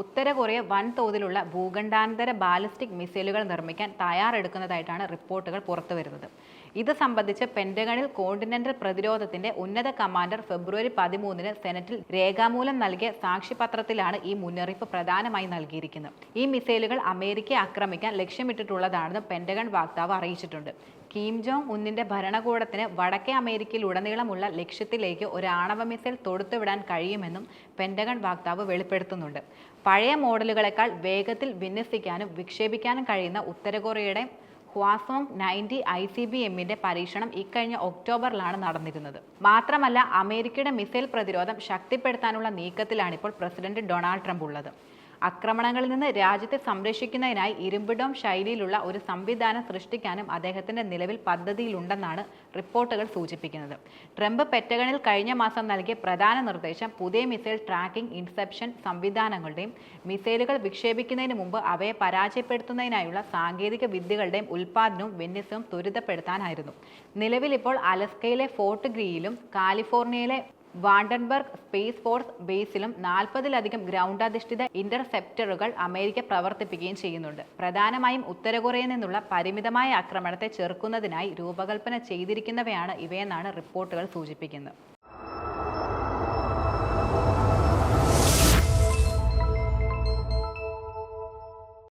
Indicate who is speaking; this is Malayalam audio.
Speaker 1: ഉത്തര കൊറിയ വൻതോതിലുള്ള ഭൂഖണ്ഡാന്തര ബാലിസ്റ്റിക് മിസൈലുകൾ നിർമ്മിക്കാൻ തയ്യാറെടുക്കുന്നതായിട്ടാണ് റിപ്പോർട്ടുകൾ പുറത്തുവരുന്നത്. ഇത് സംബന്ധിച്ച് പെന്റഗണിൽ കോണ്ടിനെന്റൽ പ്രതിരോധത്തിന്റെ ഉന്നത കമാൻഡർ ഫെബ്രുവരി പതിമൂന്നിന് സെനറ്റിൽ രേഖാമൂലം നൽകിയ സാക്ഷിപത്രത്തിലാണ് ഈ മുന്നറിയിപ്പ് പ്രധാനമായി നൽകിയിരിക്കുന്നത്. ഈ മിസൈലുകൾ അമേരിക്കയെ ആക്രമിക്കാൻ ലക്ഷ്യമിട്ടിട്ടുള്ളതാണെന്ന് പെന്റഗൺ വക്താവ് അറിയിച്ചിട്ടുണ്ട്. കിം ജോങ് ഉന്നിന്റെ ഭരണകൂടത്തിന് വടക്കേ അമേരിക്കയിൽ ഉടനീളമുള്ള ലക്ഷ്യത്തിലേക്ക് ഒരു ആണവ മിസൈൽ തൊടുത്തുവിടാൻ കഴിയുമെന്നും പെന്റഗൺ വക്താവ് വെളിപ്പെടുത്തുന്നുണ്ട്. പഴയ മോഡലുകളെക്കാൾ വേഗത്തിൽ വിന്യസിക്കാനും വിക്ഷേപിക്കാനും കഴിയുന്ന ഉത്തരകൊറിയയുടെ Hwasong ninety I C B എമ്മിന്റെ പരീക്ഷണം ഇക്കഴിഞ്ഞ ഒക്ടോബറിലാണ് നടന്നിരുന്നത്. മാത്രമല്ല അമേരിക്കയുടെ മിസൈൽ പ്രതിരോധം ശക്തിപ്പെടുത്താനുള്ള നീക്കത്തിലാണിപ്പോൾ പ്രസിഡന്റ് ഡൊണാൾഡ് ട്രംപ് ഉള്ളത്. ആക്രമണങ്ങളിൽ നിന്ന് രാജ്യത്തെ സംരക്ഷിക്കുന്നതിനായി ഇരുമ്പിടം ശൈലിയിലുള്ള ഒരു സംവിധാനം സൃഷ്ടിക്കാനും അദ്ദേഹത്തിന്റെ നിലവിൽ പദ്ധതിയിലുണ്ടെന്നാണ് റിപ്പോർട്ടുകൾ സൂചിപ്പിക്കുന്നത്. ട്രംപ് പെറ്റഗണിൽ കഴിഞ്ഞ മാസം നൽകിയ പ്രധാന നിർദ്ദേശം പുതിയ മിസൈൽ ട്രാക്കിംഗ് ഇൻസെപ്ഷൻ സംവിധാനങ്ങളുടെയും മിസൈലുകൾ വിക്ഷേപിക്കുന്നതിന് മുമ്പ് അവയെ പരാജയപ്പെടുത്തുന്നതിനായുള്ള സാങ്കേതിക വിദ്യകളുടെയും ഉൽപ്പാദനവും വിന്യസവും ത്വരിതപ്പെടുത്താനായിരുന്നു. നിലവിൽ ഇപ്പോൾ അലസ്കയിലെ ഫോർട്ട് ഗ്രീയിലും കാലിഫോർണിയയിലെ വാണ്ടൻബർഗ് സ്പേസ് ഫോഴ്സ് ബേസിലും നാൽപ്പതിലധികം ഗ്രൗണ്ട് അധിഷ്ഠിത ഇന്റർസെപ്റ്ററുകൾ അമേരിക്ക പ്രവർത്തിപ്പിക്കുകയും ചെയ്യുന്നുണ്ട്. പ്രധാനമായും ഉത്തര കൊറിയയിൽ നിന്നുള്ള പരിമിതമായ ആക്രമണത്തെ ചെറുക്കുന്നതിനായി രൂപകൽപ്പന ചെയ്തിരിക്കുന്നവയാണ് ഇവയെന്നാണ് റിപ്പോർട്ടുകൾ സൂചിപ്പിക്കുന്നത്.